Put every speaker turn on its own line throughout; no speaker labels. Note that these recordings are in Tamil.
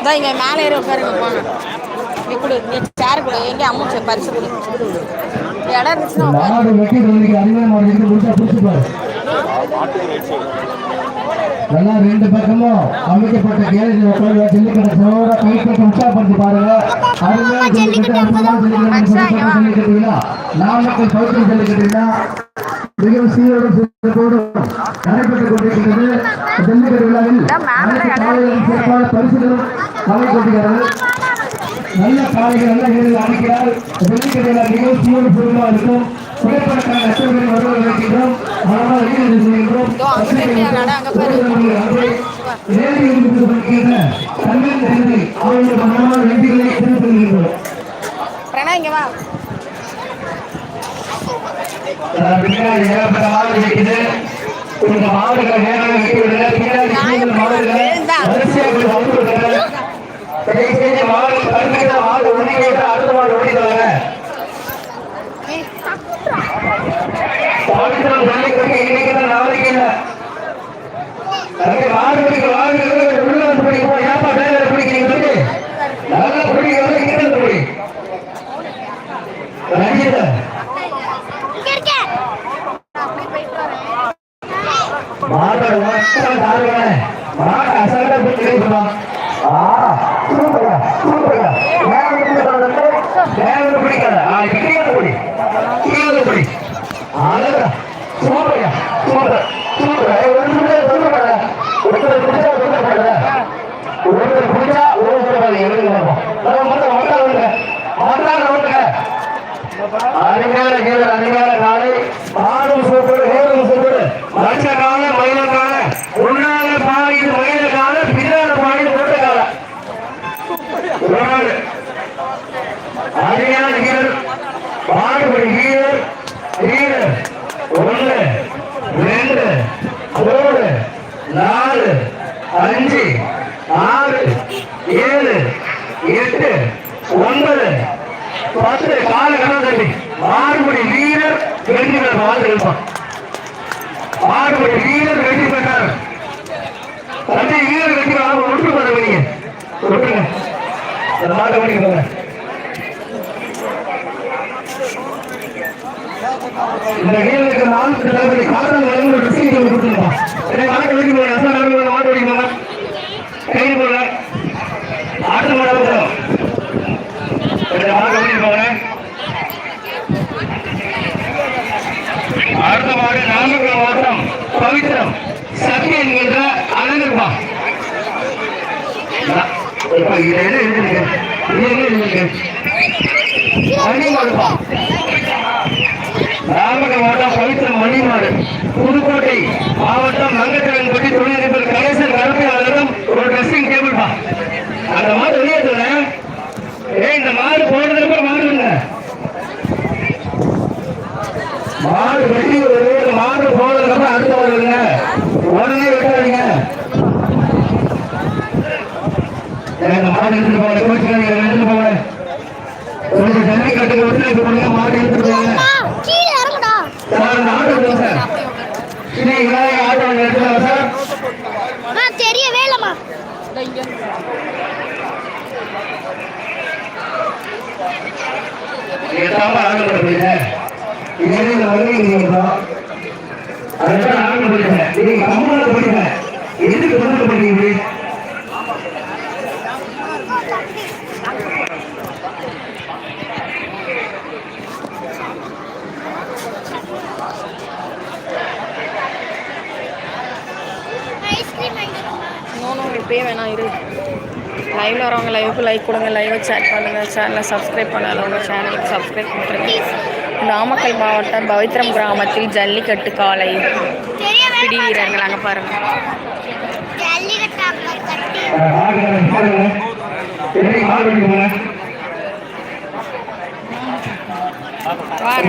இதோ இங்க மேலே ஏறி உட்காருங்க போங்க. இங்க கொடு இங்க சேர் கொடு எங்க அம்முச்சு பரிசு கொடு. இடம் இருந்துச்சுன்னா
நல்லா ரெண்டு பக்கமும் அமைக்கப்பட்ட கேரேஜ் உட்காந்து ஜல்லிக்கட்டை சோட கைப்பற்றி உற்சாகப்படுத்தி பாருங்க. அருமையான ஜல்லிக்கட்டு அற்புதமான ஜல்லிக்கட்டு ஜல்லிக்கட்டுங்களா நாமக்கல் பௌத்திர ஜல்லிக்கட்டுங்களா மிகவும் சீரோடும் சிறப்போடும் நடைபெற்றுக் கொண்டிருக்கிறது ஜல்லிக்கட்டு விழாவில் சிறப்பான பரிசுகளும் கொண்டிருக்கிறது நல்ல காலைகள் நல்ல வீரர்கள் அளிக்கிறார் ஜல்லிக்கட்டுகள் மிகவும் சீரோடு சிறப்பாக இருக்கும். புகைப்படக்கான அச்சர்கள் வருவதை வைக்கின்றோம் அதனால் வீரர்கள் செய்கின்றோம் நேரடி விருதுக்கு பங்கேற்ற தங்கள் தந்தை அவர்களுடைய மனமான நன்றிகளை தெரிவித்துக் கொள்கின்றோம்.
பிரணா இங்க வா.
பின்னாடி ஏகப்பட்ட இருக்குது இந்த மாடுகளை நேரம் வெட்டி பின்னாடி மாடுகளை வரிசையாக வந்து மாடு மாடு ஒண்ணி கேட்டு அடுத்த மாடு ஓடிடுவாங்க பாவித்திரம் இன்னைக்கு நாளைக்கு இல்லை மாடு மாடு உள்ள வந்து பிடிக்கும் ஏப்பா வேலை பிடிக்கிறீங்க பிடிக்கிறவங்க இங்க இருந்து பிடி ரஞ்சிதா மாட்டோட மக்கள் தாருவானே மாட்டை அசல்ல போய் கிடைக்கலாம் ஆ சூப்பரா சூப்பரா மேல பிடிக்காத கீழே பிடி கீழே பிடி அழகா சூப்பரா சூப்பர் சூப்பர் ஒரு நிமிஷம் ஒருத்தர் பிடிச்சா ஒருத்தர் பிடிச்சா ஒரு சொல்லப்பட எழுதி மட்டும் மட்டும் விடுங்க மட்டும் விடுங்க அருமையான அருமையான காலை ஆடும் சூப்பர் வீரரும் சூப்பர் லட்ச கால மயில கால உன்னால பாடிது மயில கால பின்னால பாடிது கொண்ட கால ஒரு நாள் அருமையான வீரர் பாடுபடி வீரர் வீரர் ஒன்று ரெண்டு மூணு நாலு அஞ்சு ஆறு ஏழு எட்டு ஒன்பது பத்து கால கணம் தம்பி. மாறுபடி வீரர் வெற்றி பெற வாழ்ந்து இருப்பான். மாறுபடி வீரர் வெற்றி பெற்றார். தந்தை வீரர் வெற்றி பெற ஒன்று பண்ண நீங்க ஒட்டுங்க அந்த மாட்டை இந்த வீரருக்கு நான்கு தளபதி காரணம் வழங்கும் ஒரு ட்ரெஸ்ஸிங் டேபிள் கொடுத்துருப்பான் மாட்டை வெட்டி போங்க அசல் ஓடிக்கோங்க கையில் ஆட்டு மாட அடுத்த மாடு நாமக்கல் மாவட்டம் பவித்திரம் சக்தி என்கின்ற அழகர்பா என்ன எழுதிருக்கு இது என்ன எழுதிருக்கு மணிமாடுப்பா நாமக்கல் மாவட்டம் பவித்திரம் மணிமாடு புதுக்கோட்டை மாவட்டம் மங்கத்திரன்பட்டி தொழிலதிபர் கணேசன் கருமையாளரிடம் ஒரு ட்ரெஸ்ஸிங் டேபிள் பா. அந்த மாடு வெளியே சொல்றேன் ஏய் இந்த மாடு போனதுக்கு மாடு இல்லை மாடு வெளியே வருது மாடு போனதுக்கு அப்புறம் அடுத்த வருதுங்க உடனே வெட்டாதீங்க. எனக்கு மாடு எடுத்துட்டு போங்க கோச்சுக்காதீங்க. எடுத்துட்டு போங்க கொஞ்சம் ஜல்லி கட்டுக்கு ஒத்துழைப்பு கொடுங்க. மாடு எடுத்துட்டு போங்க
கீழே இறங்குடா
சார் இந்த ஆட்டோ போங்க சார் ஸ்ரீ விநாயக ஆட்டோ எடுத்துக்கலாம் சார்.
ஆ தெரியவே இல்லம்மா
இதோ இங்க
நீங்க அதுதான் எதுக்கு
நோ இப்பயே வேணாம் இரு. லைவ்ல வரவங்க லைவுக்கு லைக் கொடுங்க லைவை சேட் பண்ணுங்க சேனலை சப்ஸ்கிரைப் பண்ணாதவங்க சேனலுக்கு சப்ஸ்கிரைப் பண்ணுறேங்க நாமக்கல் மாவட்டம் பவித்ரம் கிராமத்தில் ஜல்லிக்கட்டு காலை. பிடி வீரர்கள் அங்கே பாருங்க.
ஜல்லிக்கட்டு கட்டி.
ஆடுங்க பாருங்க எப்படி மாடு போங்க
வாங்க.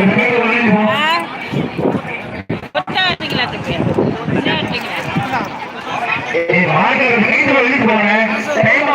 மாடு வீட்டு வெளியே போங்க டைம்